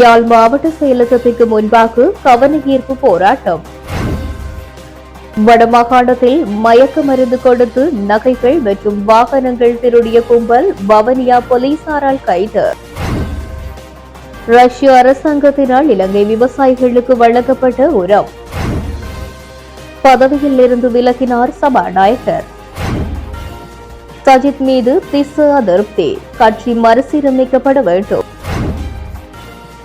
யாழ் மாவட்ட செயலகத்திற்கு முன்பாக கவனஈர்ப்பு போராட்டம். வடமாகாணத்தில் மயக்க மருந்து கொடுத்து நகைகள் மற்றும் வாகனங்கள் திருடிய கும்பல் வவனியா போலீசாரால் கைது. ரஷ்ய அரசாங்கத்தினால் இலங்கை விவசாயிகளுக்கு வழங்கப்பட்ட உரம். பதவியில் இருந்து விலகினார் சபாநாயகர். சஜித் மீது திசு அதிருப்தி. கட்சி மறுசீரமைக்கப்பட வேண்டும்.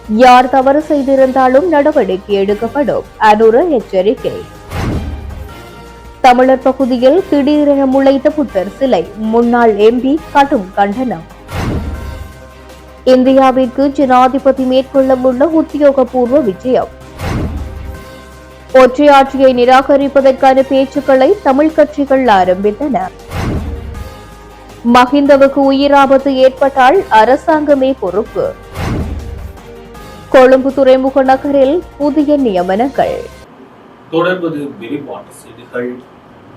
யார் தவறு செய்திருந்தாலும் நடவடிக்கை எடுக்கப்படும். அனுர எச்சரிக்கை. தமிழர் பகுதியில் திடீரென முளைத்த புத்தர் சிலை முன்னாள் எம்பி கடும் கண்டனம். இந்தியாவிற்கு ஜனாதிபதி மேற்கொள்ளவுள்ள உத்தியோகபூர்வ விஜயம். ஒற்றையாட்சியை நிராகரிப்பதற்கான பேச்சுக்களை தமிழ் கட்சிகள் ஆரம்பித்தன. மஹிந்தவுக்கு உயிராபத்து ஏற்பட்டால் அரசாங்கமே பொறுப்பு. கொழும்பு துறைமுக நகரில் புதிய நியமனங்கள். தொடர்வது விரிவான செய்திகள்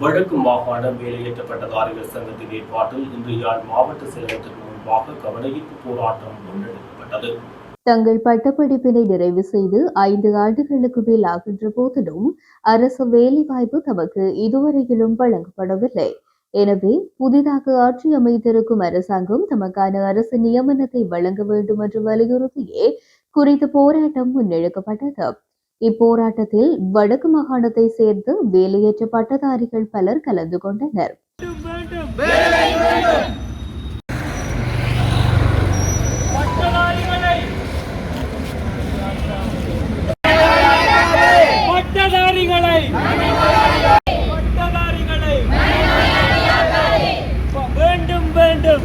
வடக்கு மாகாண வேலையேற்ற பட்டதாரிகள் சங்கத்தின் ஏற்பாட்டில் இன்று யாழ் மாவட்ட செயலகத்திற்கு முன்பாக கவனஈர்ப்பு போராட்டம் முன்னெடுக்கப்பட்டது. தங்கள் பட்டப்படிப்பினை நிறைவு செய்து ஐந்து ஆண்டுகளுக்கு மேல் ஆகின்ற போதிலும் அரசு வேலைவாய்ப்பு தமக்கு இதுவரையிலும் வழங்கப்படவில்லை. எனவே புதிதாக ஆட்சி அமைத்திருக்கும் அரசாங்கம் தமக்கான அரசு நியமனத்தை வழங்க வேண்டும் என்று வலியுறுத்தியே குறித்த போராட்டம் முன்னெடுக்கப்பட்டது. இப்போராட்டத்தில் வடக்கு மாகாணத்தை சேர்ந்த வேலையற்ற பட்டதாரிகள் பலர் கலந்து கொண்டனர். பட்டதாரிகளை வேண்டும் வேண்டும்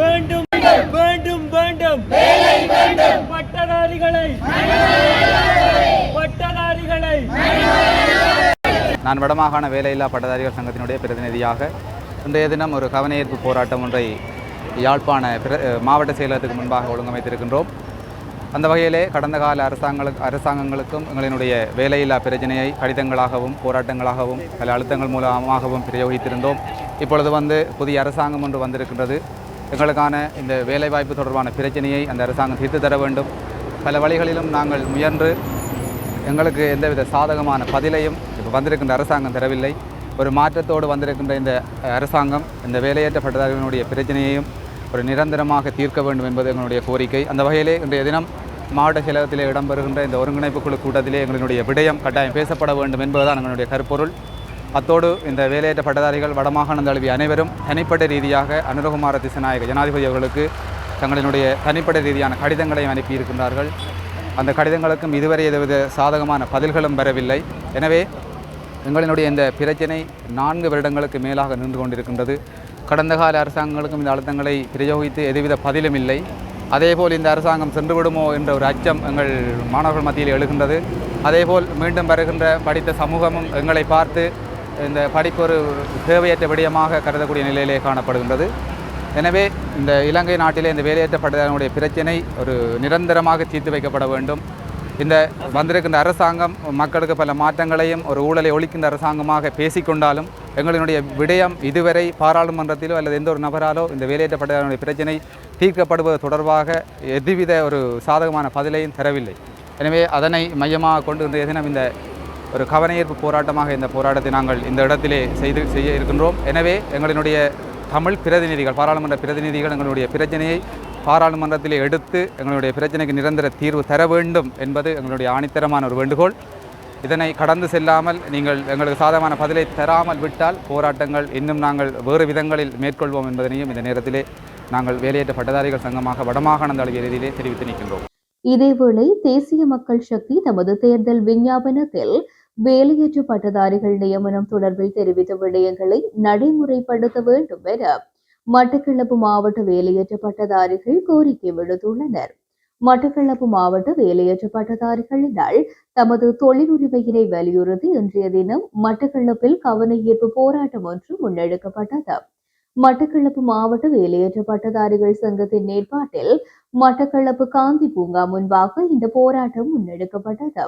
வேண்டும் வேண்டும் வேண்டும் பட்டதாரிகளை பட்டதாரிகளை நான் வடமாகாண வேலையில்லா பட்டதாரிகள் சங்கத்தினுடைய பிரதிநிதியாக இன்றைய தினம் ஒரு கவனயீர்ப்பு போராட்டம் ஒன்றை யாழ்ப்பாண மாவட்ட செயலகத்துக்கு முன்பாக ஒழுங்கமைத்திருக்கின்றோம். அந்த வகையிலே கடந்த கால அரசாங்களுக்கு அரசாங்கங்களுக்கும் எங்களினுடைய வேலையில்லா பிரச்சனையை கடிதங்களாகவும் போராட்டங்களாகவும் பல அழுத்தங்கள் மூலமாகவும் பிரயோகித்திருந்தோம். இப்பொழுது வந்து புதிய அரசாங்கம் ஒன்று வந்திருக்கின்றது. எங்களுக்கான இந்த வேலைவாய்ப்பு தொடர்பான பிரச்சனையை அந்த அரசாங்கம் தீர்த்து தர வேண்டும். பல வழிகளிலும் நாங்கள் முயன்று எங்களுக்கு எந்தவித சாதகமான பதிலையும் வந்திருக்கின்ற அரசாங்கம் தரவில்லை. ஒரு மாற்றத்தோடு வந்திருக்கின்ற இந்த அரசாங்கம் இந்த வேலையேற்ற பட்டதாரிகளுடைய பிரச்சனையையும் ஒரு நிரந்தரமாக தீர்க்க வேண்டும் என்பது எங்களுடைய கோரிக்கை. அந்த வகையிலே இன்றைய தினம் மாவட்ட செயலகத்திலே இடம்பெறுகின்ற இந்த ஒருங்கிணைப்பு குழு கூட்டத்திலே எங்களுடைய விடயம் கட்டாயம் பேசப்பட வேண்டும் என்பதுதான் எங்களுடைய கருப்பொருள். அத்தோடு இந்த வேலையேற்ற பட்டதாரிகள் வடமாகாண தழுவிய அனைவரும் தனிப்பட்ட ரீதியாக அனுரகுமார திசநாயக ஜனாதிபதி அவர்களுக்கு தங்களினுடைய தனிப்பட்ட ரீதியான கடிதங்களையும் அனுப்பியிருக்கின்றார்கள் அந்த கடிதங்களுக்கும் இதுவரை எதுவித சாதகமான பதில்களும் பெறவில்லை எனவே எங்களினுடைய இந்த பிரச்சினை நான்கு வருடங்களுக்கு மேலாக நின்று கொண்டிருக்கின்றது. கடந்த கால அரசாங்கங்களுக்கும் இந்த அழுத்தங்களை பிரயோகித்து எதுவித பதிலும் இல்லை. அதேபோல் இந்த அரசாங்கம் சென்று விடுமோ என்ற ஒரு அச்சம் எங்கள் மாணவர்கள் மத்தியில் எழுகின்றது. அதேபோல் மீண்டும் வருகின்ற படித்த சமூகமும் எங்களை பார்த்து இந்த படிப்பு ஒரு தேவையற்ற விடயமாக கருதக்கூடிய நிலையிலே காணப்படுகின்றது. எனவே இந்த இலங்கை நாட்டிலே இந்த வேலையேற்றப்பட்டதனுடைய பிரச்சினை ஒரு நிரந்தரமாக தீர்த்து வைக்கப்பட வேண்டும். இந்த வந்திருக்கின்ற அரசாங்கம் மக்களுக்கு பல மாற்றங்களையும் ஒரு ஊழலை ஒழிக்கின்ற அரசாங்கமாக பேசிக்கொண்டாலும் எங்களினுடைய விடயம் இதுவரை பாராளுமன்றத்திலோ அல்லது எந்த ஒரு நபராலோ இந்த வேலையேற்றப்பட்டதனுடைய பிரச்சனை தீர்க்கப்படுவது தொடர்பாக எதுவித ஒரு சாதகமான பதிலையும் தரவில்லை. எனவே அதனை மையமாக கொண்டு இன்றைய தினம் இந்த ஒரு கவனஈர்ப்பு போராட்டமாக இந்த போராட்டத்தை நாங்கள் இந்த இடத்திலே செய்து செய்ய இருக்கின்றோம். எனவே எங்களினுடைய தமிழ் பிரதிநிதிகள் பாராளுமன்ற பிரதிநிதிகள் எங்களுடைய பிரச்சனையை பாராளுமன்றத்தில் எடுத்து எங்களுடைய பிரச்சனைக்கு நிரந்தர தீர்வு தர வேண்டும் என்பது எங்களுடைய ஆணித்தரமான ஒரு வேண்டுகோள். இதனை கடந்து செல்லாமல் நீங்கள் எங்களுக்கு சாதகமான பதிலை தராமல் விட்டால் போராட்டங்கள் இன்னும் நாங்கள் வேறு விதங்களில் மேற்கொள்வோம் என்பதனையும் இந்த நேரத்திலே நாங்கள் வேலையேற்ற பட்டதாரிகள் சங்கமாக வடமாகாண தழுவிய தெரிவித்து நிற்கின்றோம். இதேவேளை தேசிய மக்கள் சக்தி தமது தேர்தல் விஞ்ஞாபனத்தில் வேலையற்ற பட்டதாரிகள் நியமனம் தொடர்பில் தெரிவித்த விடயங்களை நடைமுறைப்படுத்த வேண்டும் என மட்டக்களப்பு மாவட்ட வேலையற்ற பட்டதாரிகள் கோரிக்கை விடுத்துள்ளனர். மட்டக்களப்பு மாவட்ட வேலையற்ற பட்டதாரிகளினால் தமது தொழிலுரிமையினை வலியுறுத்தி இன்றைய தினம் மட்டக்களப்பில் கவன ஈர்ப்பு போராட்டம் ஒன்று முன்னெடுக்கப்பட்டது. மட்டக்களப்பு மாவட்ட வேலையற்ற பட்டதாரிகள் சங்கத்தின் ஏற்பாட்டில் மட்டக்களப்பு காந்தி பூங்கா முன்பாக இந்த போராட்டம் முன்னெடுக்கப்பட்டது.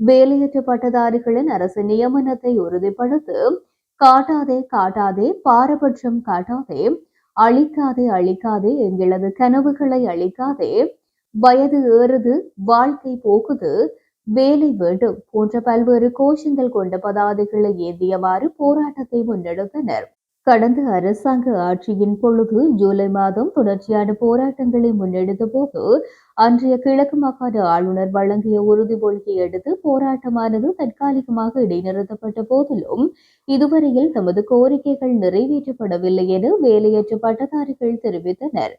வேலையற்ற பட்டதாரிகளின் அரசு நியமனத்தை உறுதிப்படுத்த காட்டாதே காட்டாதே பாரபட்சம் காட்டாதே அழிக்காதே அழிக்காதே எங்களது கனவுகளை அழிக்காதே. வயது ஏறுது வாழ்க்கை போகுது வேலை வேண்டும் போன்ற பல்வேறு கோஷங்கள் கொண்ட பதாதைகளை ஏந்தியவாறு போராட்டத்தை முன்னெடுத்தனர். கடந்த அரசாங்க ஆட்சியின் பொழுது ஜூலை மாதம் தொடர்ச்சியான போராட்டங்களை முன்னெடுத்த போது அன்றைய கிழக்கு மாகாண ஆளுநர் வழங்கிய உறுதிமொழியை அடுத்து போராட்டமானது தற்காலிகமாக இடைநிறுத்தப்பட்ட போதிலும் இதுவரையில் தமது கோரிக்கைகள் நிறைவேற்றப்படவில்லை என வேலையற்ற பட்டதாரிகள் தெரிவித்தனர்.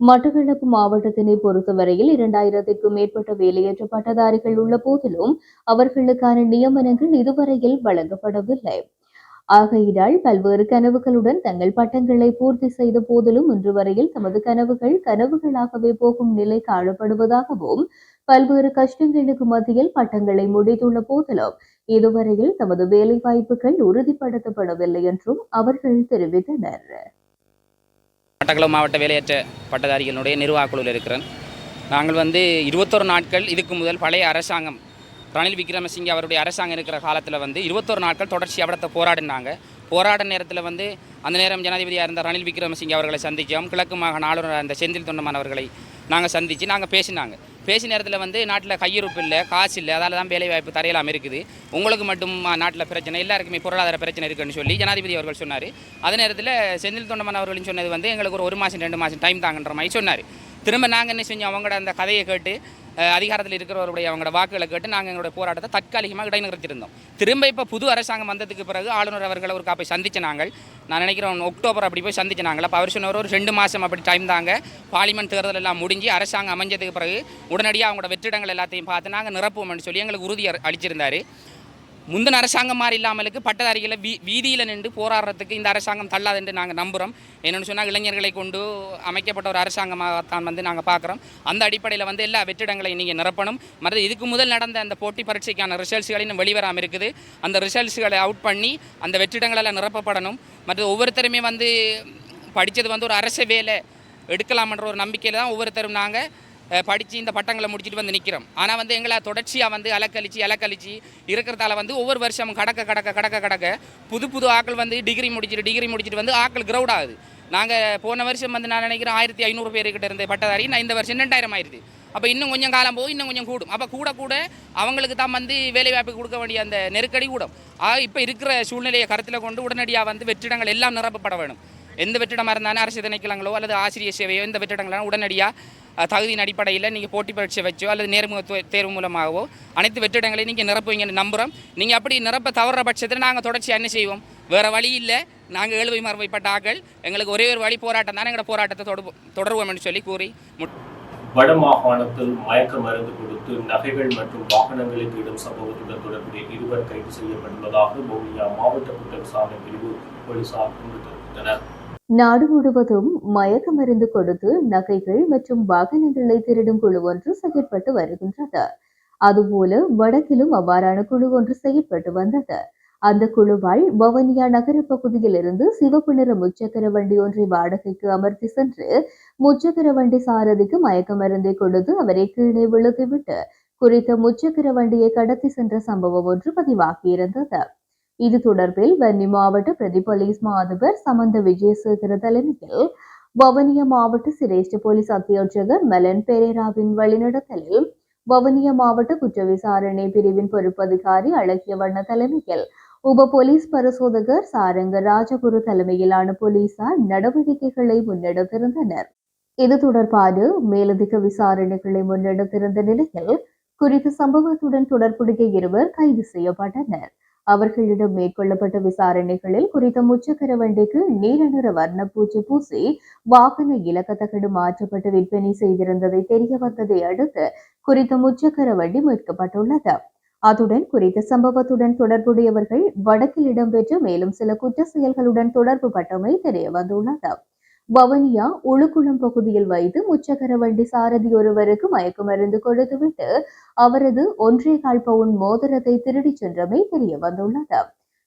மட்டக்களப்பு மாவட்டத்தினை பொறுத்தவரையில் இரண்டாயிரத்திற்கும் மேற்பட்ட வேலையற்ற பட்டதாரிகள் உள்ள போதிலும் அவர்களுக்கான நியமனங்கள் இதுவரையில் வழங்கப்படவில்லை. ஆகையினால் பல்வேறு கனவுகளுடன் தங்கள் பட்டங்களை பூர்த்தி செய்த போதிலும் இன்று வரையில் தமது கனவுகள் கனவுகளாகவே போகும் நிலை காணப்படுவதாகவும் பல்வேறு கஷ்டங்களுக்கு மத்தியில் பட்டங்களை முடித்துள்ள போதிலும் இதுவரையில் தமது வேலை வாய்ப்புகள் உறுதிப்படுத்தப்படவில்லை என்றும் அவர்கள் தெரிவித்தனர். மட்டக்களவு மாவட்ட வேலையற்ற பட்டதாரிகளுடைய நிர்வாகக்குழுவில் இருக்கிறேன். நாங்கள் வந்து இருபத்தொரு நாட்கள் இதுக்கு முதல் பழைய அரசாங்கம் ரணில் விக்ரமசிங்கே அவருடைய அரசாங்கம் இருக்கிற காலத்தில் வந்து இருபத்தொரு நாட்கள் தொடர்ச்சியாக அவடத்தை போராடினாங்க. போராட நேரத்தில் வந்து அந்த நேரம் ஜனாதிபதியாக இருந்த ரணில் விக்ரமசிங்கே அவர்களை சந்தித்தோம் கிழக்கு மாகாண ஆளுநர் அந்த செந்தில் தொண்டமான் அவர்களை நாங்கள் சந்தித்து நாங்கள் பேசினாங்க. பேசின நேரத்தில் வந்து நாட்டில் கையிருப்பு இல்லை காசு இல்லை அதால் தான் வேலைவாய்ப்பு தரையலாம் இருக்குது. உங்களுக்கு மட்டும் நாட்டில் பிரச்சனை எல்லாருக்குமே பொருளாதார பிரச்சனை இருக்குன்னு சொல்லி ஜனாதிபதி அவர்கள் சொன்னார். அதே நேரத்தில் செந்தில் தொண்டமான் அவர்களும் சொன்னது வந்து எங்களுக்கு ஒரு ஒரு மாதம் ரெண்டு மாதம் டைம் தாங்கன்ற மாதிரி சொன்னார். திரும்ப நாங்கள் என்ன செஞ்சோம்? அவங்களோட அந்த கதையை கேட்டு அதிகாரத்தில் இருக்கிறவருடைய அவங்களோட வாக்குகளை கேட்டு நாங்கள் எங்களுடைய போராட்டத்தை தற்காலிகமாக இடைநிறுத்தியிருந்தோம் திரும்ப இப்போ புது அரசாங்கம் வந்ததுக்கு பிறகு ஆளுநர் அவர்களை ஒரு காப்பை சந்திச்ச நாங்கள். நான் நினைக்கிறேன் அக்டோபர் அப்படி போய் சந்திச்ச நாங்கள். அப்போ அவர் சொன்னவர் ஒரு ரெண்டு மாதம் அப்படி டைம் தாங்க. பார்லிமெண்ட் தேர்தல் எல்லாம் முடிஞ்சு அரசாங்கம் அமைஞ்சதுக்கு பிறகு உடனடியாக அவங்களோட வெற்றிடங்கள் எல்லாத்தையும் பார்த்து நாங்கள் நிரப்புவோம்னு சொல்லி எங்களுக்கு உறுதி அளிச்சிருந்தார். முந்தின அரசாங்கம் மாதிரி இல்லாமலுக்கு பட்டதாரிகளை வீ வீதியில் நின்று போராடுறதுக்கு இந்த அரசாங்கம் தள்ளாது என்று நாங்கள் நம்புகிறோம் என்னென்னு சொன்னால் இளைஞர்களை கொண்டு அமைக்கப்பட்ட ஒரு அரசாங்கமாகத்தான் வந்து நாங்கள் பார்க்குறோம். அந்த அடிப்படையில் வந்து எல்லா வெற்றிடங்களையும் நீங்கள் நிரப்பணும். மற்ற இதுக்கு முதல் நடந்த அந்த போட்டி பரீட்சைக்கான ரிசல்ட்ஸ்களையும் இன்னும் வெளிவராமல் இருக்குது. அந்த ரிசல்ட்ஸ்களை அவுட் பண்ணி அந்த வெற்றிடங்களெல்லாம் நிரப்பப்படணும். மற்ற ஒவ்வொருத்தருமே வந்து படித்தது வந்து ஒரு அரசு வேலை எடுக்கலாம்ன்ற ஒரு நம்பிக்கையில் தான் ஒவ்வொருத்தரும் நாங்கள் படித்து இந்த பட்டங்களை முடிச்சுட்டு வந்து நிற்கிறோம் ஆனால் வந்து எங்களை தொடர்ச்சியாக வந்து அலக்கழிச்சு அலக்கழிச்சு இருக்கிறதால வந்து ஒவ்வொரு வருஷமும் கடக்க கடக்க கடக்க கடக்க புது புது ஆட்கள் வந்து டிகிரி முடிச்சுட்டு டிகிரி முடிச்சுட்டு வந்து ஆக்கள் க்ரௌட் ஆகுது. நாங்கள் போன வருஷம் வந்து நான் நினைக்கிறேன் ஆயிரத்தி ஐநூறு பேருக்கிட்ட இருந்த பட்டதாரி நான் இந்த வருஷம் ரெண்டாயிரம் ஆயிடுது. அப்போ இன்னும் கொஞ்சம் காலம் போகும் இன்னும் கொஞ்சம் கூடும். அப்போ கூட கூட அவங்களுக்கு தான் வந்து வேலைவாய்ப்பு கொடுக்க வேண்டிய அந்த நெருக்கடி கூடும். ஆக இப்போ இருக்கிற சூழ்நிலையை கருத்தில் கொண்டு உடனடியாக வந்து வெற்றிடங்கள் எல்லாம் நிரப்பப்பட வேணும். எந்த வெற்றிடமாக இருந்தாலும் அரசு திணைக்களங்களோ அல்லது ஆசிரியர் சேவையோ எந்த வெற்றிடங்களும் உடனடியாக தகுதியின் அடிப்படையில் நீங்கள் போட்டி பரீட்சை வச்சோ அல்லது நேர்முக தேர்வு மூலமாகவோ அனைத்து வெற்றிடங்களையும் நீங்கள் நிரப்புவீங்கன்னு நம்புகிறோம் நீங்கள் அப்படி நிரப்ப தவற பட்சத்தில் நாங்கள் தொடர்ச்சியாக என்ன செய்வோம்? வேறு வழி இல்லை. நாங்கள் ஏழுவை மறுவைப்பட்ட ஆக்கள் எங்களுக்கு ஒரே ஒரு வழி போராட்டம் தான். எங்களோட போராட்டத்தை தொடர்பு தொடருவோம்னு சொல்லி கூறி வட மாகாணத்தில் மயக்க மருந்து கொடுத்து நகைகள் மற்றும் வாகனங்களுக்கு தேடும் சம்பவத்துடன் தொடர்புடைய இருவர் கைது செய்யப்பட்டுள்ளதாக வவுனியா மாவட்ட குற்றம் விசாரணை பிரிவு போலீசார் இன்று தெரிவித்தனர் நாடு முழுவதும் மயக்க மருந்து கொடுத்து நகைகள் மற்றும் வாகனங்களை திருடும் குழு ஒன்று செயற்பட்டு வருகின்றது. அதுபோல வடக்கிலும் அவ்வாறான குழு ஒன்று செயற்பட்டு வந்தது. அந்த குழுவால் வவனியா நகர பகுதியில் இருந்து சிவப்பு நிற முச்சக்கர வண்டி ஒன்றை வாடகைக்கு அமர்த்தி சென்று முச்சக்கர வண்டி சாரதிக்கு மயக்க மருந்தை கொடுத்து அவரை கீழே விழுத்திவிட்டு குறித்த முச்சக்கர வண்டியை கடத்தி சென்ற சம்பவம் ஒன்று பதிவாகியிருந்தது. இது தொடர்பில் வன்னி மாவட்ட பிரதி போலீஸ் மா அதிபர் சமந்த விஜயசேகர தலைமையில் வவனியா மாவட்ட சிரேஷ்ட போலீஸ் அத்தியட்சகர் மெலன் பெரேராவின் வழிநடத்தலில் வவனியா மாவட்ட குற்ற விசாரணை பிரிவின் பொறுப்பதிகாரி அழகிய வண்ண தலைமையில் உப போலீஸ் பரிசோதகர் சாரங்க ராஜகுரு தலைமையிலான போலீசார் நடவடிக்கைகளை முன்னெடுத்திருந்தனர். இது தொடர்பான மேலதிக விசாரணைகளை முன்னெடுத்திருந்த நிலையில் குறித்த சம்பவத்துடன் தொடர்புடைய இருவர் கைது செய்யப்பட்டனர். அவர்களிடம் மேற்கொள்ளப்பட்ட விசாரணைகளில் குறித்த முச்சக்கர வண்டிக்கு நீல நிற வர்ணப்பூச்சு பூசி வாகன இலக்கத்தகடு மாற்றப்பட்டு விற்பனை செய்திருந்ததை தெரிய வந்ததை அடுத்து குறித்த முச்சக்கர வண்டி மீட்கப்பட்டுள்ளது. அத்துடன் குறித்த சம்பவத்துடன் தொடர்புடையவர்கள் வடக்கில் இடம்பெற்ற மேலும் சில குற்ற செயல்களுடன் தொடர்பு பட்டமை தெரிய வந்துள்ளது. வவனியா உளுக்குளம் பகுதியில் வைத்து முச்சக்கர வண்டி சாரதி ஒருவருக்கு மயக்க மருந்து கொடுத்துவிட்டு அவரது ஒன்றே கால் பவுன் மோதிரத்தை திருடிச் சென்றமை தெரிய வந்துள்ளது.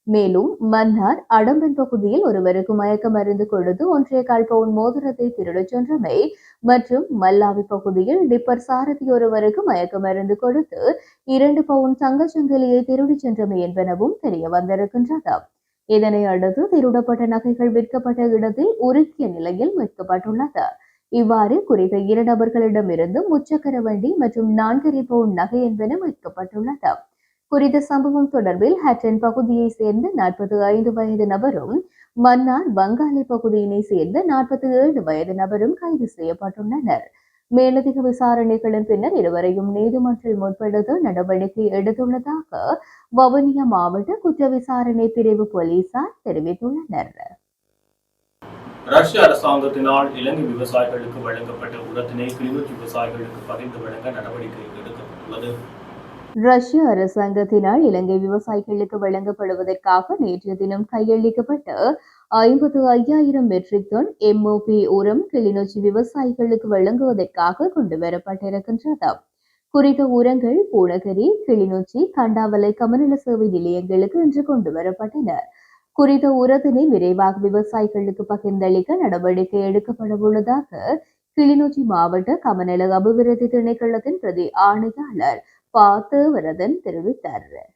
மேலும் மன்னார் அடம்பன் பகுதியில் ஒருவருக்கு மயக்க மருந்து கொடுத்து ஒன்றே கால் பவுன் மோதிரத்தை திருடிச் சென்றமை மற்றும் மல்லாவி பகுதியில் டிப்பர் சாரதி ஒருவருக்கு மயக்க மருந்து கொடுத்து இரண்டு பவுன் தங்கச்சங்கிலியை திருடிச் சென்றமை என்பனவும் தெரிய வந்திருக்கின்றது. இதனை அடுத்து திருடப்பட்ட நகைகள் விற்கப்பட்ட இடத்தில் உருக்கிய நிலையில் மீட்கப்பட்டுள்ளது. இவ்வாறு குறித்த இரு நபர்களிடமிருந்து முச்சக்கர வண்டி மற்றும் நான்கரை பவுன் நகை என்பன மீட்கப்பட்டுள்ளது. குறித்த சம்பவம் தொடர்பில் ஹட்டன் பகுதியைச் சேர்ந்த நாற்பத்தி ஐந்து வயது நபரும் மன்னார் வங்காளி பகுதியினை சேர்ந்த நாற்பத்தி ஏழு வயது நபரும் கைது செய்யப்பட்டுள்ளனர். மேலதிக விசாரணைகளின் பின்னர் இருவரையும் நீதிமன்றில் முற்படுத்த நடவடிக்கை எடுத்துள்ளதாக வவுனியா மாவட்ட குற்ற விசாரணை பிரிவு போலீசார் தெரிவித்துள்ளனர். ரஷ்ய அரசாங்கத்தினால் இலங்கை விவசாயிகளுக்கு வழங்கப்பட்ட உரத்தினை கிளிநொச்சி விவசாயிகளுக்கு பகிர்ந்து வழங்க நடவடிக்கை எடுக்கப்பட்டுள்ளது. ரஷ்ய அரசாங்கத்தினால் இலங்கை விவசாயிகளுக்கு வழங்கப்படுவதற்காக நேற்றைய தினம் கையளிக்கப்பட்ட ஐம்பது ஐயாயிரம் மெட்ரிக் டன் எம்ஓபி உரம் கிளிநொச்சி விவசாயிகளுக்கு வழங்குவதற்காக கொண்டு வரப்பட்டிருக்கின்றது. குறித்த உரங்கள் பூனகரி கிளிநொச்சி கண்டாவலை கமநல சேவை நிலையங்களுக்கு இன்று கொண்டு வரப்பட்டன. குறித்த உரத்தினை விரைவாக விவசாயிகளுக்கு பகிர்ந்தளிக்க நடவடிக்கை எடுக்கப்பட உள்ளதாக கிளிநொச்சி மாவட்ட கமநல அபிவிருத்தி திணைக்களத்தின் பிரதி ஆணையாளர் பாத்தவரதன் தேவரதன் தெரிவித்தார்.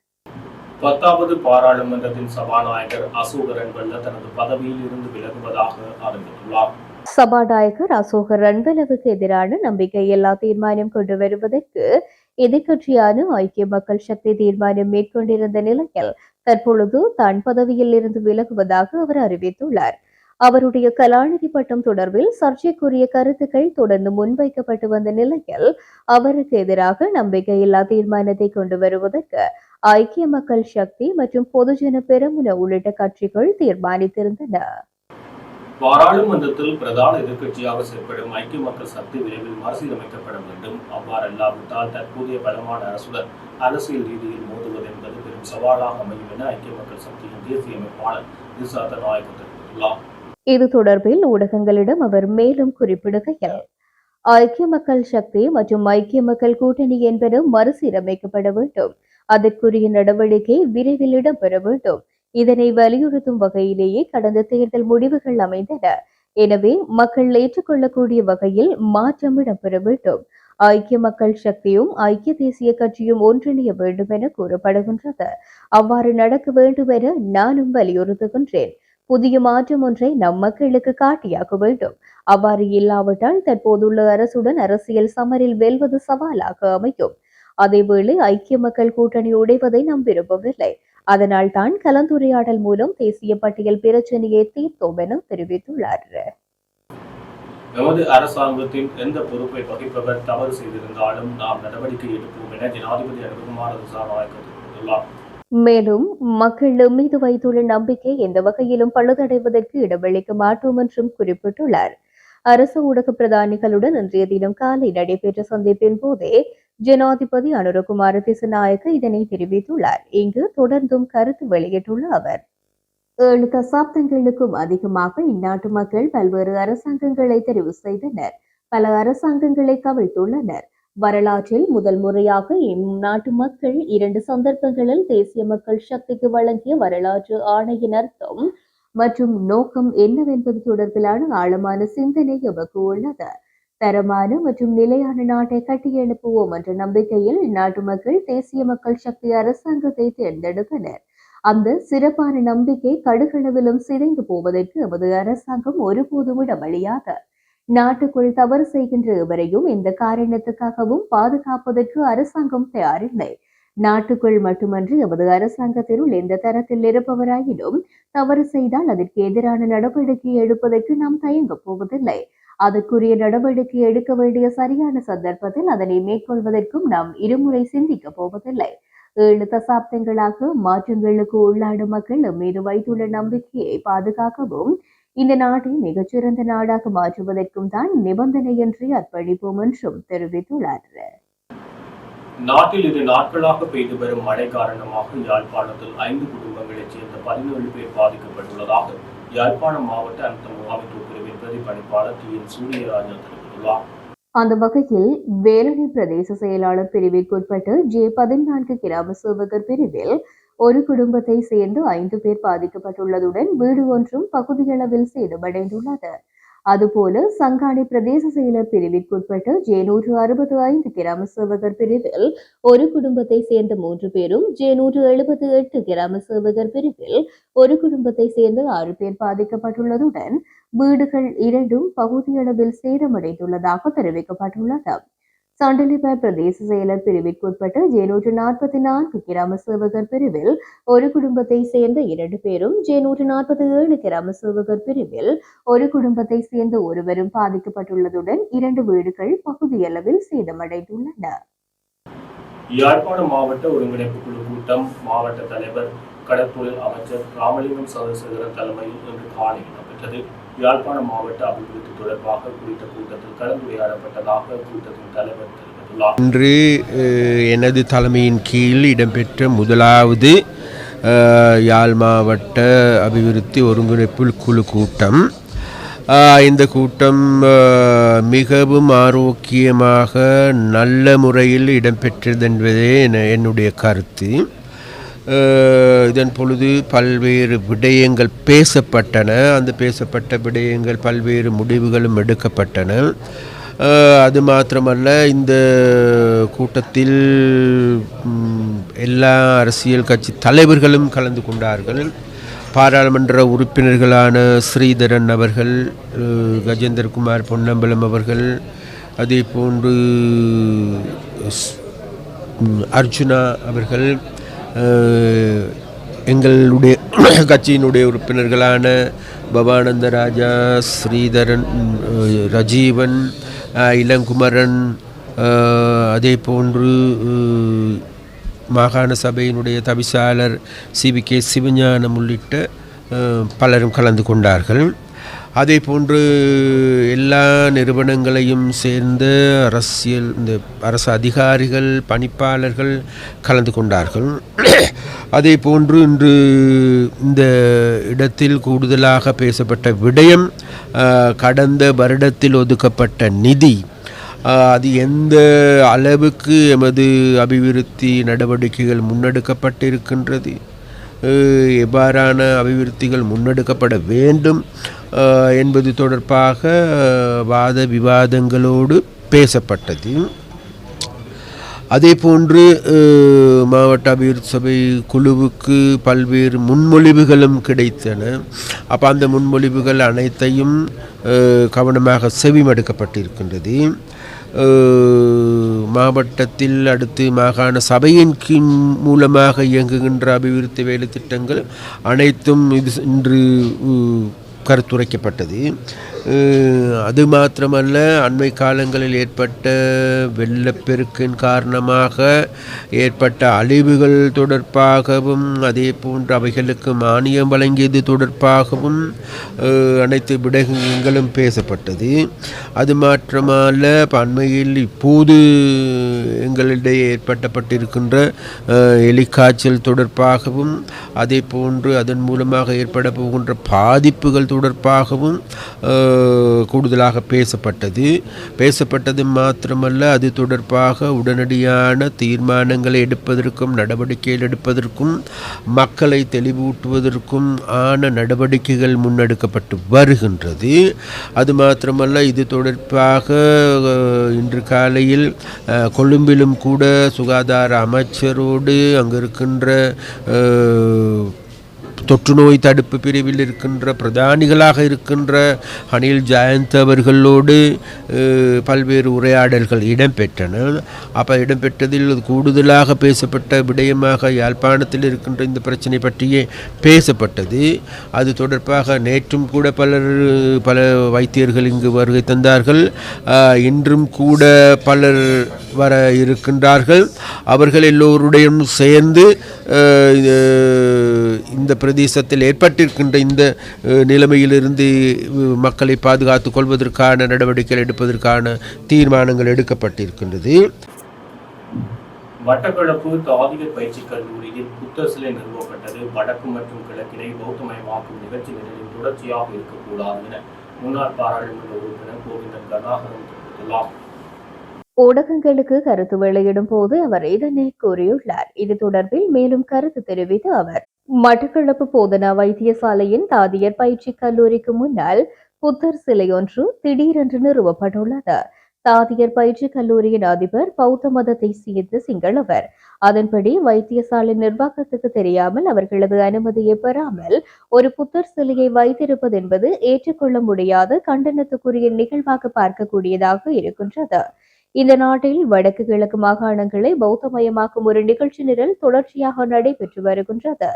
பத்தாவது பாராளுமன்றத்தின் சபாநாயகர் அசோகரன் வெள்ள தனது பதவியில் இருந்து விலகுவதாக அறிவித்துள்ளார். சபாநாயகர் அசோக ரன்வெலவுக்கு எதிரான நம்பிக்கையில்லா தீர்மானம் கொண்டு வருவதற்கு எதிர்கட்சியான ஐக்கிய மக்கள் சக்தி தீர்மானம் மேற்கொண்டிருந்த நிலையில் தற்பொழுது தான் பதவியில் இருந்து விலகுவதாக அவர் அறிவித்துள்ளார். அவருடைய கலாநிதி பட்டம் தொடர்பில் சர்ச்சைக்குரிய கருத்துக்கள் தொடர்ந்து முன்வைக்கப்பட்டு வந்த நிலையில் அவருக்கு எதிராக நம்பிக்கையில்லா தீர்மானத்தை கொண்டு வருவதற்கு ஐக்கிய மக்கள் சக்தி மற்றும் பொதுஜன பெரமுன உள்ளிட்ட கட்சிகள் தீர்மானித்திருந்தன. பாராளுமன்றத்தில் பிரதான எதிர்க்கட்சியாக செயல்படும் ஐக்கிய மக்கள் சக்தி விரைவில் மறுசீரமைக்கப்பட வேண்டும். அவ்வாறல்லாவிட்டால் தற்போதைய பலமான அரசுடன் அரசியல் ரீதியில் மோதுவது என்பது பெரும் சவாலாக அமையும் என ஐக்கிய மக்கள் சக்தியின் தேசிய அமைப்பாளர் நாயக் தெரிவித்துள்ளார். இது தொடர்பில் ஊடகங்களிடம் அவர் மேலும் குறிப்பிடுகையில் ஐக்கிய மக்கள் சக்தி மற்றும் ஐக்கிய மக்கள் கூட்டணி என்பன மறுசீரமைக்கப்பட வேண்டும். அதற்குரிய நடவடிக்கை விரைவில் இடம்பெற வேண்டும். இதனை வலியுறுத்தும் வகையிலேயே கடந்த தேர்தல் முடிவுகள் அமைந்தன. எனவே மக்கள் ஏற்றுக்கொள்ளக்கூடிய வகையில் மாற்றம் இடம்பெற வேண்டும். ஐக்கிய மக்கள் சக்தியும் ஐக்கிய தேசிய கட்சியும் ஒன்றிணைய வேண்டும் என கூறப்படுகின்றது. அவ்வாறு நடக்க வேண்டும் என நானும் வலியுறுத்துகின்றேன். புதிய மாற்றம் ஒன்றை நம் மக்களுக்கு காட்டியாக வேண்டும். அவ்வாறு இல்லாவிட்டால் தற்போதுள்ள அரசுடன் அரசியல் சமரில் வெல்வது சவாலாக அமையும். அதேவேளை ஐக்கிய மக்கள் கூட்டணி உடைவதை நாம் விரும்பவில்லை. அதனால் தான் கலந்துரையாடல் மூலம் தேசிய பட்டியல் பிரச்சனையை தீர்த்தோம் என தெரிவித்துள்ளார். எமது அரசாங்கத்தின் எந்த பொறுப்பை வகிப்பவர் தவறு செய்திருந்தாலும் நாம் நடவடிக்கை எடுப்போம் என ஜனாதிபதி அனுகுமார திசாநாயக்க தெரிவித்துள்ளார் மேலும் மக்கள் மீது வைத்துள்ள நம்பிக்கை எந்த வகையிலும் பழுதடைவதற்கு இடமளிக்க மாட்டோம் என்றும் குறிப்பிட்டுள்ளார். அரசு ஊடக பிரதானிகளுடன் இன்றைய தினம் காலை நடைபெற்ற சந்திப்பின் போதே ஜனாதிபதி அனுரகுமார திசுநாயக்க இதனை தெரிவித்துள்ளார். இங்கு தொடர்ந்தும் கருத்து வெளியிட்டுள்ள அவர் ஏழு தசாப்தங்களுக்கும் அதிகமாக இந்நாட்டு மக்கள் பல்வேறு அரசாங்கங்களை தெரிவு செய்தனர். பல அரசாங்கங்களை கவிழ்த்துள்ளனர். வரலாற்றில் முதல் முறையாக இந்நாட்டு மக்கள் இரண்டு சந்தர்ப்பங்களில் தேசிய மக்கள் சக்திக்கு வழங்கிய வரலாற்று ஆணையின் அர்த்தம் மற்றும் நோக்கம் என்னவென்பது தொடர்பிலான ஆழமான சிந்தனை எமக்கு உள்ளது. தரமான மற்றும் நிலையான நாட்டை கட்டியெழுப்புவோம் என்ற நம்பிக்கையில் நாட்டு மக்கள் தேசிய மக்கள் சக்தி அரசாங்கத்தை தேர்ந்தெடுத்தனர். அந்த சிறப்பான நம்பிக்கை கடுகளவிலும் சிதைந்து போவதற்கு எமது அரசாங்கம் ஒருபோதும் இடமளியாது நாட்டுக்குள் தவறு செய்கின்ற எவரையும் இந்த காரணத்துக்காகவும் பாதுகாப்பதற்கு அரசாங்கம் தயாரில்லை. நாட்டுக்குள் மட்டுமன்றி எமது அரசாங்கத்தினுள் எந்த தரத்தில் இருப்பவராயினும் தவறு செய்தால் அதற்கு எதிரான நடவடிக்கை எடுப்பதற்கு நாம் தயங்கப் போவதில்லை. அதற்குரிய நடவடிக்கை எடுக்க வேண்டிய சரியான சந்தர்ப்பத்தில் அதனை மேற்கொள்வதற்கும் நாம் இருமுறை சிந்திக்கப் போவதில்லை. ஏழு தசாப்தங்களாக மாற்றங்களுக்கு உள்ளாடும் மக்கள் மீது வைத்துள்ள நம்பிக்கையை பாதுகாக்கவும் இந்த நாட்டை மிகச்சிறந்த நாடாக மாற்றுவதற்கும் தான் நிபந்தனையின்றி அர்ப்பணிப்போம் என்றும் தெரிவித்துள்ளார். நாட்டில் இரு நாட்களாக பெய்து வரும் மழை காரணமாக யாழ்ப்பாணத்தில் ஐந்து குடும்பங்களைச் சேர்ந்த பதினேழு பேர் பாதிக்கப்பட்டுள்ளதாக யாழ்ப்பாணம் மாவட்ட அந்த முகாமைத்துவ பிரிவின் பிரதிப்பணிப்பாளர் டி என் சூரியராஜா தெரிவித்துள்ளார். அந்த வகையில் வேலணி பிரதேச செயலாளர் பிரிவிற்குட்பட்டு ஜே பதினான்கு கிராம சேவகர் பிரிவில் ஒரு குடும்பத்தை சேர்ந்து ஐந்து பேர் பாதிக்கப்பட்டுள்ளதுடன் வீடு ஒன்றும் பகுதியளவில் சேதமடைந்துள்ளது. அதுபோல சங்கானை பிரதேச செயலர் பிரிவிற்குட்பட்ட ஜேநூற்று அறுபது ஐந்து கிராம சேவகர் பிரிவில் ஒரு குடும்பத்தை சேர்ந்த மூன்று பேரும் ஜேநூற்று எழுபத்து எட்டு கிராம சேவகர் பிரிவில் ஒரு குடும்பத்தை சேர்ந்த ஆறு பேர் பாதிக்கப்பட்டுள்ளதுடன் வீடுகள் இரண்டும் பகுதியளவில் சேதமடைந்துள்ளதாக தெரிவிக்கப்பட்டுள்ளது சண்டலிபாய் பிரதேச செயலர் பிரிவிற்குட்பட்ட ஜேநூற்று நாற்பத்தி நான்கு கிராம சேவகர் பிரிவில் ஒரு குடும்பத்தை சேர்ந்த இரண்டு பேரும் ஜேநூற்று நாற்பத்தி ஏழு கிராம சேவகர் பிரிவில் ஒரு குடும்பத்தை சேர்ந்த ஒருவரும் பாதிக்கப்பட்டுள்ளதுடன் இரண்டு வீடுகள் பகுதியளவில் சேதமடைந்துள்ளன யாழ்ப்பாணம் மாவட்ட ஒருங்கிணைப்பு குழு கூட்டம் மாவட்ட தலைவர் கடற்தொழில் அமைச்சர் ராமலிங்கம் சதசேகரன் தலைமையில் இன்று காலை நடைபெற்றது யாழ்ப்பாண மாவட்ட அபிவிருத்தி தொடர்பாக குறித்த கூட்டத்தில் கலந்துரையாடப்பட்டதாக கூட்டத்தின் தலைவர் தெரிவித்துள்ளார். இன்று எனது தலைமையின் கீழ் இடம்பெற்ற முதலாவது யாழ் மாவட்ட அபிவிருத்தி ஒருங்கிணைப்பு குழு கூட்டம். இந்த கூட்டம் மிகவும் ஆரோக்கியமாக நல்ல முறையில் இடம்பெற்றது என்பதே என்னுடைய கருத்து. இதன் பொழுது பல்வேறு விடயங்கள் பேசப்பட்டன. அந்த பேசப்பட்ட விடயங்கள் பல்வேறு முடிவுகளும் எடுக்கப்பட்டன. அது மாத்திரமல்ல இந்த கூட்டத்தில் எல்லா அரசியல் கட்சி தலைவர்களும் கலந்து கொண்டார்கள். பாராளுமன்ற உறுப்பினர்களான ஸ்ரீதரன் அவர்கள் கஜேந்திரகுமார் பொன்னம்பலம் அவர்கள் அதே போன்று அர்ஜுனா அவர்கள் எங்களுடைய கட்சியினுடைய உறுப்பினர்களான பவானந்த ராஜா ஸ்ரீதரன் ரஜீவன் இளங்குமரன் அதே போன்று மாகாண சபையினுடைய தவிசாளர் சிவி கே சிவஞானம் உள்ளிட்ட பலரும் கலந்து கொண்டார்கள். அதே போன்று எல்லா நிறுவனங்களையும் சேர்ந்த அரசியல் இந்த அரசு அதிகாரிகள் பணிப்பாளர்கள் கலந்து கொண்டார்கள். அதே போன்று இன்று இந்த இடத்தில் கூடுதலாக பேசப்பட்ட விடயம் கடந்த வருடத்தில் ஒதுக்கப்பட்ட நிதி. அது எந்த அளவுக்கு எமது அபிவிருத்தி நடவடிக்கைகள் முன்னெடுக்கப்பட்டிருக்கின்றது? எவ்வாறான அபிவிருத்திகள் முன்னெடுக்கப்பட வேண்டும்? என்பது தொடர்பாக வாத விவாதங்களோடு பேசப்பட்டது. அதே போன்று மாவட்ட அபிவிருத்தி சபை குழுவுக்கு பல்வேறு முன்மொழிவுகளும் கிடைத்தன. அப்போ அந்த முன்மொழிவுகள் அனைத்தையும் கவனமாக செவிமடுக்கப்பட்டிருக்கின்றது. மாவட்டத்தில் அடுத்து மாகாண சபையின் கீழ் மூலமாக இயங்குகின்ற அபிவிருத்தி வேலை திட்டங்கள் அனைத்தும் இது இன்று கருத்துரைக்கப்பட்டது. அது மாத்திரமல்ல அண்மை காலங்களில் ஏற்பட்ட வெள்ளப்பெருக்கின் காரணமாக ஏற்பட்ட அழிவுகள் தொடர்பாகவும் அதே போன்று அவைகளுக்கு மானியம் வழங்கியது தொடர்பாகவும் அனைத்து விடயங்களும் பேசப்பட்டது. அது மாற்றமல்ல அண்மையில் இப்போது எங்களிடையே ஏற்பட்டப்பட்டிருக்கின்ற எலிக்காய்ச்சல் தொடர்பாகவும் அதே போன்று அதன் மூலமாக ஏற்பட போகின்ற பாதிப்புகள் தொடர்பாகவும் கூடுதலாக பேசப்பட்டது. பேசப்பட்டது மாத்திரமல்ல அது தொடர்பாக உடனடியான தீர்மானங்களை எடுப்பதற்கும் நடவடிக்கைகள் எடுப்பதற்கும் மக்களை தெளிவூட்டுவதற்கும் ஆன நடவடிக்கைகள் முன்னெடுக்கப்பட்டு வருகின்றது. அது மாத்திரமல்ல இது தொடர்பாக இன்று காலையில் கொழும்பிலும் கூட சுகாதார அமைச்சரோடு அங்கு இருக்கின்ற தொற்றுநோய் தொற்று நோய் தடுப்பு பிரிவில் இருக்கின்ற பிரதானிகளாக இருக்கின்ற அனில் ஜெயந்த் அவர்களோடு பல்வேறு உரையாடல்கள் இடம்பெற்றன. அப்போ இடம்பெற்றதில் கூடுதலாக பேசப்பட்ட விடயமாக யாழ்ப்பாணத்தில் இருக்கின்ற இந்த பிரச்சனை பற்றியே பேசப்பட்டது. அது தொடர்பாக நேற்றும் கூட பலர் பல வைத்தியர்கள் இங்கு வருகை தந்தார்கள். இன்றும் கூட பலர் வர இருக்கின்றார்கள். அவர்கள் எல்லோருடையும் சேர்ந்து இந்த பிரதி பிரதேசத்தில் ஏற்பட்டிருக்கின்ற இந்த நிலைமையிலிருந்து மக்களை பாதுகாத்துக் கொள்வதற்கான நடவடிக்கைகள் எடுப்பதற்கான தீர்மானங்கள் எடுக்கப்பட்டிருக்கின்றது. மட்டக்களப்பு தாதிக பயிற்சி கல்லூரியில் புத்தர் சிலை நிறுவப்பட்டது. வடக்கு மற்றும் கிழக்கினை பௌத்தமயமாக்கும் நிகழ்ச்சி நிலையில் தொடர்ச்சியாக இருக்கக்கூடாது என முன்னாள் பாராளுமன்ற உறுப்பினர் கோவிந்தன் கருணாகரன் தெரிவித்துள்ளார். ஊடகங்களுக்கு கருத்து வெளியிடும் போது அவர் இதனை கூறியுள்ளார். இது தொடர்பில் மேலும் கருத்து தெரிவித்த அவர் மட்டக்களப்பு போதனா வைத்தியசாலையின் தாதியர் பயிற்சி கல்லூரிக்கு முன்னால் புத்தர் சிலை ஒன்று திடீரென்று நிறுவப்பட்டுள்ளது. தாதியர் பயிற்சி கல்லூரியின் அதிபர் பௌத்த மதத்தை சேர்ந்த சிங்களவர் அதன்படி வைத்தியசாலை நிர்வாகத்துக்கு தெரியாமல் அவர்களது அனுமதியை பெறாமல் ஒரு புத்தர் சிலையை வைத்திருப்பது என்பது ஏற்றுக்கொள்ள முடியாத கண்டனத்துக்குரிய நிகழ்வாக பார்க்கக்கூடியதாக இருக்கின்றது. இந்த நாட்டில் வடக்கு கிழக்கு மாகாணங்களை பௌத்தமயமாக்கும் ஒரு நிகழ்ச்சி நிரல் தொடர்ச்சியாக நடைபெற்று வருகின்றது.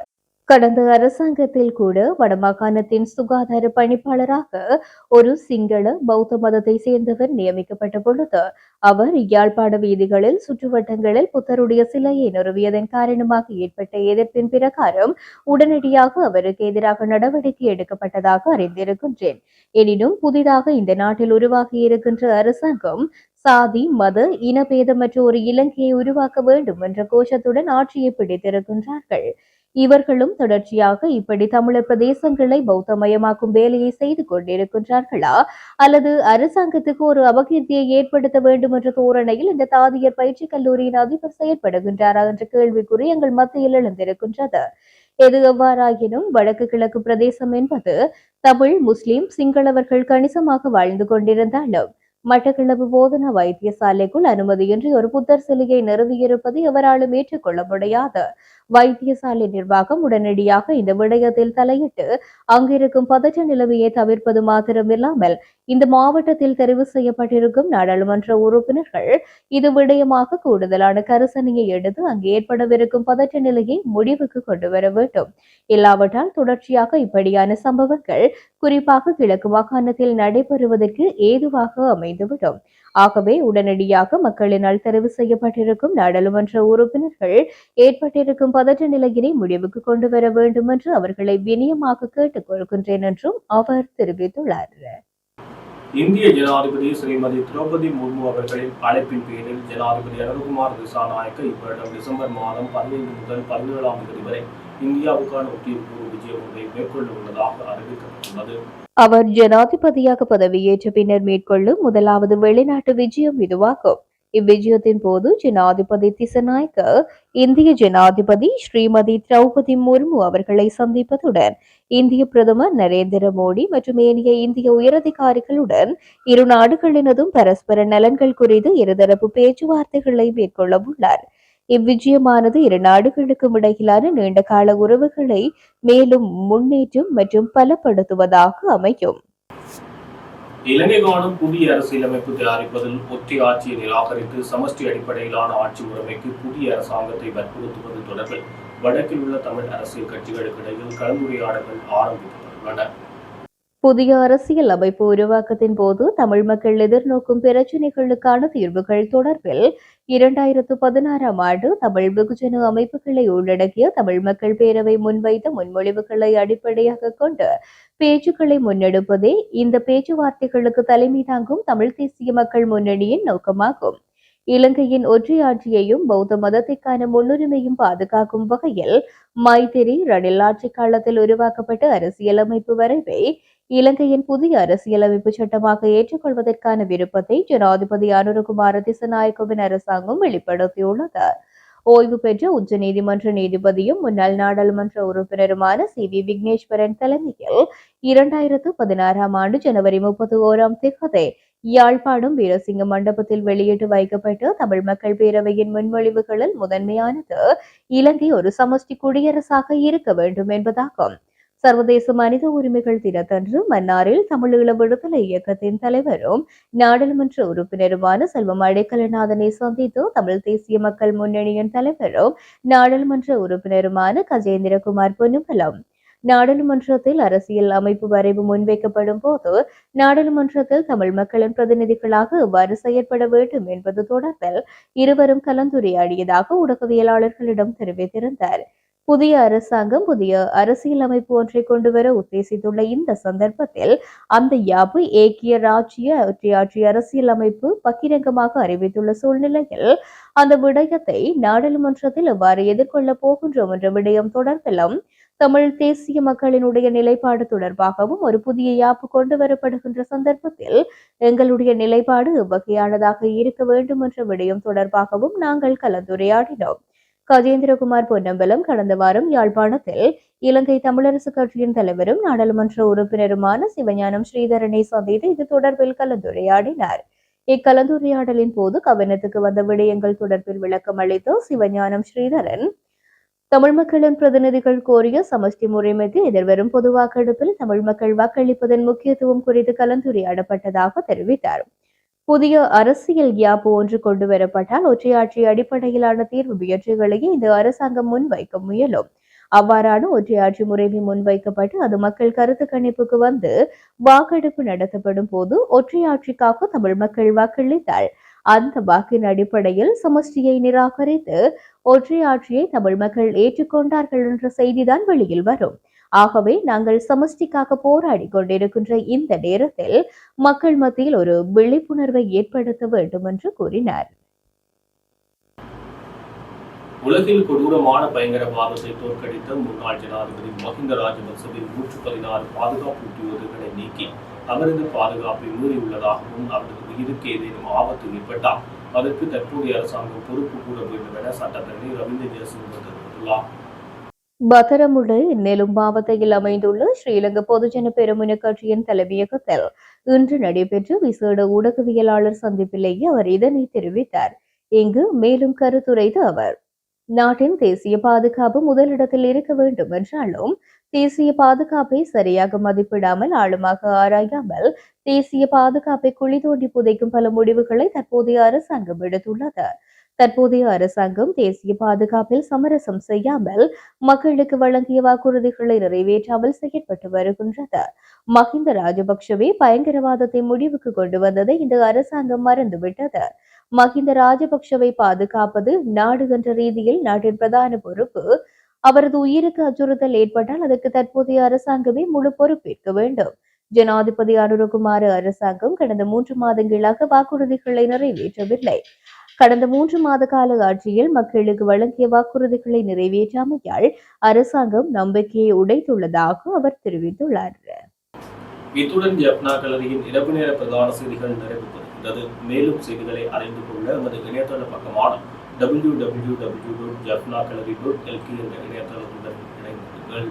கடந்த அரசாங்கத்தில் கூட வடமாகாணத்தின் சுகாதார பணிப்பாளராக ஒரு சிங்கள பௌத்த மதத்தை சேர்ந்தவர் நியமிக்கப்பட்ட பொழுது அவர் யாழ்ப்பாண வீதிகளில் சுற்றுவட்டங்களில் புத்தருடைய சிலையை நிறுவியதன் காரணமாக ஏற்பட்ட எதிர்ப்பின் பிரகாரம் உடனடியாக அவருக்கு எதிராக நடவடிக்கை எடுக்கப்பட்டதாக அறிந்திருக்கின்றேன். எனினும் புதிதாக இந்த நாட்டில் உருவாகி இருக்கின்ற அரசாங்கம் சாதி மத இனபேதமற்ற ஒரு இலங்கையை உருவாக்க வேண்டும் என்ற கோஷத்துடன் ஆட்சியை பிடித்திருக்கின்றார்கள். இவர்களும் தொடர்ச்சியாக இப்படி தமிழர் பிரதேசங்களை பௌத்தமயமாக்கும் வேலையை செய்து கொண்டிருக்கின்றார்களா? அல்லது அரசாங்கத்துக்கு ஒரு அபகீர்த்தியை ஏற்படுத்த வேண்டும் என்ற தோரணையில் இந்த தாதியர் பயிற்சி கல்லூரியின் அதிபர் செயற்படுகின்றாரா என்ற கேள்விக்குறி எங்கள் மத்தியில் எழுந்திருக்கின்றது. எது எவ்வாறாயினும் வடக்கு கிழக்கு பிரதேசம் என்பது தமிழ் முஸ்லிம் சிங்களவர்கள் கணிசமாக வாழ்ந்து கொண்டிருந்தாலும் மட்டக்களப்பு போதனா வைத்தியசாலைக்குள் அனுமதியின்றி ஒரு புத்தர் சிலையை நிறுவியிருப்பது எவராலும் ஏற்றுக்கொள்ள முடியாது. வைத்தியசாலை நிர்வாகம் உடனடியாக இந்த விடயத்தில் தலையிட்டு அங்கிருக்கும் பதற்ற நிலைமையை தவிர்ப்பது மாத்திரமில்லாமல் இந்த மாவட்டத்தில் தெரிவு செய்யப்பட்டிருக்கும் நாடாளுமன்ற உறுப்பினர்கள் இது விடயமாக கூடுதலான கரிசனையை எடுத்து அங்கு ஏற்படவிருக்கும் பதற்ற நிலையை முடிவுக்கு கொண்டு வர வேண்டும். இல்லாவிட்டால் தொடர்ச்சியாக இப்படியான சம்பவங்கள் குறிப்பாக கிழக்கு மாகாணத்தில் நடைபெறுவதற்கு ஏதுவாக அமைந்துவிடும். ஆகவே உடனடியாக மக்களினால் தெரிவு செய்யப்பட்டிருக்கும் நாடாளுமன்ற உறுப்பினர்கள் ஏற்பட்டிருக்கும் பதற்ற நிலையினை முடிவுக்கு கொண்டு வர வேண்டும் என்று அவர்களை வினியமாக கேட்டுக் கொள்கின்றேன் என்றும் அவர் தெரிவித்துள்ளார். இந்திய ஜனாதிபதி ஸ்ரீமதி திரௌபதி முர்மு அவர்களின் அழைப்பின் பேரில் ஜனாதிபதி அனுகுமார் திசாநாயக்க இவ்வருடம் டிசம்பர் மாதம் பதினைந்து முதல் பதினேழாம் தேதி வரை இந்தியாவுக்கான உத்தியோகபூர்வ விஜயம் ஒன்றை மேற்கொள்ள உள்ளதாக அறிவிக்கப்பட்டுள்ளது. அவர் ஜனாதிபதியாக பதவியேற்ற பின்னர் மேற்கொள்ளும் முதலாவது வெளிநாட்டு விஜயம் இதுவாகும். இவ்விஜயத்தின் போது ஜனாதிபதி திசநாயக்க இந்திய ஜனாதிபதி ஸ்ரீமதி திரௌபதி முர்மு அவர்களை சந்திப்பதுடன் இந்திய பிரதமர் நரேந்திர மோடி மற்றும் ஏனைய இந்திய உயரதிகாரிகளுடன் இரு நாடுகளினதும் பரஸ்பர நலன்கள் குறித்து இருதரப்பு பேச்சுவார்த்தைகளை மேற்கொள்ள உள்ளார் இவ்விஜயமானது இரு நாடுகளுக்கும் இடையிலான நீண்டகால உறவுகளை மேலும் முன்னேற்றும் மற்றும் பலப்படுத்துவதாக அமையும். இலங்கை காணும் புதிய அரசியலமைப்பு தயாரிப்பதில் ஒற்றை ஆட்சியை நிராகரித்து சமஷ்டி அடிப்படையிலான ஆட்சி முறைமைக்கு புதிய அரசாங்கத்தை வற்புறுத்துவது தொடர்பில் வடக்கில் உள்ள தமிழ் அரசியல் கட்சிகளுக்கு இடையில் கலந்துரையாடல்கள் ஆரம்பிக்கப்பட்டுள்ளன. புதிய அரசியல் அமைப்பு உருவாக்கத்தின் போது தமிழ் மக்கள் எதிர்நோக்கும் பிரச்சினைகளுக்கான தீர்வுகள் தொடர்பில் இரண்டாயிரத்து பதினாறாம் ஆண்டு தமிழ் வெகுஜன அமைப்புகளை உள்ளடக்கிய தமிழ் மக்கள் பேரவை முன்வைத்த முன்மொழிவுகளை அடிப்படையாக கொண்டு பேச்சுக்களை முன்னெடுப்பதே இந்த பேச்சுவார்த்தைகளுக்கு தலைமை தாங்கும் தமிழ் தேசிய மக்கள் முன்னணியின் நோக்கமாகும். இலங்கையின் ஒற்றையாட்சியையும் பௌத்த மதத்திற்கான முன்னுரிமையும் பாதுகாக்கும் வகையில் மைத்திரி ரணில் ஆட்சி காலத்தில் உருவாக்கப்பட்ட அரசியலமைப்பு வரைவை இலங்கையின் புதிய அரசியலமைப்பு சட்டமாக ஏற்றுக்கொள்வதற்கான விருப்பத்தை ஜனாதிபதி அனுரகுமார திசநாயக்கவின் அரசாங்கம் வெளிப்படுத்தியுள்ளது. ஓய்வு பெற்ற உச்சநீதிமன்ற நீதிபதியும் முன்னாள் நாடாளுமன்ற உறுப்பினருமான சி. வி. விக்னேஸ்வரன் தலைமையில் இரண்டாயிரத்து பதினாறாம் ஆண்டு ஜனவரி முப்பத்தி ஓராம் திகதி யாழ்ப்பாணம் வீரசிங்க மண்டபத்தில் வெளியிட்டு வைக்கப்பட்ட தமிழ் மக்கள் பேரவையின் முன்மொழிவுகளில் முதன்மையானது இலங்கை ஒரு சமஷ்டி குடியரசாக இருக்க வேண்டும் என்பதாகும். சர்வதேச மனித உரிமைகள் தினத்தன்று மன்னாரில் தமிழீழ விடுதலை இயக்கத்தின் தலைவரும் நாடாளுமன்ற உறுப்பினருமான செல்வம் அடைக்கலநாதனை சந்தித்து தமிழ் தேசிய மக்கள் முன்னணியின் தலைவரும் நாடாளுமன்ற உறுப்பினருமான கஜேந்திரகுமார் பொன்னுமலம் நாடாளுமன்றத்தில் அரசியல் அமைப்பு வரைவு முன்வைக்கப்படும் போது நாடாளுமன்றத்தில் தமிழ் மக்களின் பிரதிநிதிகளாக எவ்வாறு செயற்பட வேண்டும் என்பது தொடர்பில் இருவரும் கலந்துரையாடியதாக ஊடகவியலாளர்களிடம் தெரிவித்திருந்தார். புதிய அரசாங்கம் புதிய அரசியலமைப்பு ஒன்றை கொண்டு வர உத்தேசித்துள்ள இந்த சந்தர்ப்பத்தில் அந்த யாப்பு ஏக்கிய ராஜ்ய ஒற்றையாட்சி அரசியலமைப்பு பகிரங்கமாக அறிவித்துள்ள சூழ்நிலையில் அந்த விடயத்தை நாடாளுமன்றத்தில் எவ்வாறு எதிர்கொள்ளப் போகின்றோம் என்ற விடயம் தொடர்பிலும் தமிழ் தேசிய மக்களினுடைய நிலைப்பாடு தொடர்பாகவும் ஒரு புதிய யாப்பு கொண்டு வரப்படுகின்ற சந்தர்ப்பத்தில் எங்களுடைய நிலைப்பாடு எவ்வகையானதாக இருக்க வேண்டும் என்ற விடயம் தொடர்பாகவும் நாங்கள் கலந்துரையாடினோம். கஜேந்திரகுமார் பொன்னம்பலம் கடந்த வாரம் யாழ்ப்பாணத்தில் இலங்கை தமிழரசு கட்சியின் தலைவரும் நாடாளுமன்ற உறுப்பினருமான சிவஞானம் ஸ்ரீதரனை சந்தித்து இது தொடர்பில் கலந்துரையாடினார். இக்கலந்துரையாடலின் போது கவனத்துக்கு வந்த விடயங்கள் தொடர்பில் விளக்கம் அளித்த சிவஞானம் ஸ்ரீதரன் தமிழ் மக்களின் பிரதிநிதிகள் கோரிய சமஷ்டி முறைமைக்கு எதிர்வரும் பொது வாக்கெடுப்பில் தமிழ் மக்கள் வாக்களிப்பதன் முக்கியத்துவம் குறித்து கலந்துரையாடப்பட்டதாக தெரிவித்தார். புதிய அரசியல் யாப்பு ஒன்று கொண்டு வரப்பட்டால் ஒற்றையாட்சி அடிப்படையிலான தீர்வு முயற்சிகளையே இந்த அரசாங்கம் முன்வைக்க முயலும். அவ்வாறான ஒற்றையாட்சி முறைமை முன்வைக்கப்பட்டு அது மக்கள் கருத்து கணிப்புக்கு வந்து வாக்கெடுப்பு நடத்தப்படும் போது ஒற்றையாட்சிக்காக தமிழ் மக்கள் வாக்களித்தால் அந்த வாக்கின் அடிப்படையில் சமஷ்டியை நிராகரித்து ஒற்றையாட்சியை தமிழ் மக்கள் ஏற்றுக்கொண்டார்கள் என்ற செய்திதான் வெளியில் வரும். ஆகவே நாங்கள் சமஷ்டிக்காக போராடி கொண்டிருக்கின்ற இந்த நேரத்தில் மக்கள் மத்தியில் ஒரு விழிப்புணர்வை ஏற்படுத்த வேண்டும் என்று கூறினார். உலகில் கொடூரமான பயங்கரவாதத்தை தோற்கடித்த முன்னாள் ஜனாதிபதி மஹிந்த ராஜபக்சவின் நூற்று பதினாறு பாதுகாப்பு உத்தியோகங்களை நீக்கி அவரது பாதுகாப்பை மீறியுள்ளதாகவும் அவரது உயிருக்கு ஏதேனும் ஆபத்து ஏற்பட்டால் அதற்கு தற்போதைய அரசாங்கம் பொறுப்பு கூற வேண்டும் என சட்டத்தரணி ரவீந்திர ஜெயசிங் தெரிவித்துள்ளார் பத்தரமுடு நெலும் மாவட்டத்தில் அமைந்துள்ள ஸ்ரீலங்கா பொதுஜன பெருமுன கட்சியின் தலைமையகத்தில் இன்று நடைபெற்ற விசேட ஊடகவியலாளர் சந்திப்பிலேயே அவர் இதனை தெரிவித்தார். இங்கு மேலும் கருத்துரைத்த அவர் நாட்டின் தேசிய பாதுகாப்பு முதலிடத்தில் இருக்க வேண்டும் என்றாலும் தேசிய பாதுகாப்பை சரியாக மதிப்பிடாமல் ஆழமாக ஆராயாமல் தேசிய பாதுகாப்பை குழி தோண்டி புதைக்கும் பல முடிவுகளை தற்போதைய அரசாங்கம் எடுத்துள்ளது. தற்போதைய அரசாங்கம் தேசிய பாதுகாப்பில் சமரசம் செய்யாமல் மக்களுக்கு வழங்கிய வாக்குறுதிகளை நிறைவேற்றாமல் செயற்பட்டு வருகின்றது. மஹிந்த ராஜபக்ஷவே பயங்கரவாதத்தை முடிவுக்கு கொண்டு வந்ததை இந்த அரசாங்கம் மறந்துவிட்டது. மஹிந்த ராஜபக்ஷவை பாதுகாப்பது நாடு என்ற ரீதியில் நாட்டின் பிரதான பொறுப்பு. அவரது உயிருக்கு அச்சுறுத்தல் ஏற்பட்டால் அதற்கு தற்போதைய அரசாங்கமே முழு பொறுப்பேற்க வேண்டும். ஜனாதிபதி அனுரகுமார அரசாங்கம் கடந்த மூன்று மாதங்களாக வாக்குறுதிகளை நிறைவேற்றவில்லை. கடந்த மூன்று மாத கால ஆட்சியில் மக்களுக்கு வழங்கிய வாக்குறுதிகளை நிறைவேற்றாமையால் அரசாங்கம் நம்பிக்கையை உடைத்துள்ளதாக அவர் தெரிவித்துள்ளார். இத்துடன் ஜப்னா கலரியின் இரவு நேர பிரதான செய்திகள் நிறைவு பெறுகின்றது மேலும் செய்திகளை அறிந்து கொள்ள எமது இணையதள பக்கமான W W W dot Jaffna gallery dot LK என்ற இணையதளத்துடன் இணைந்திருங்கள்.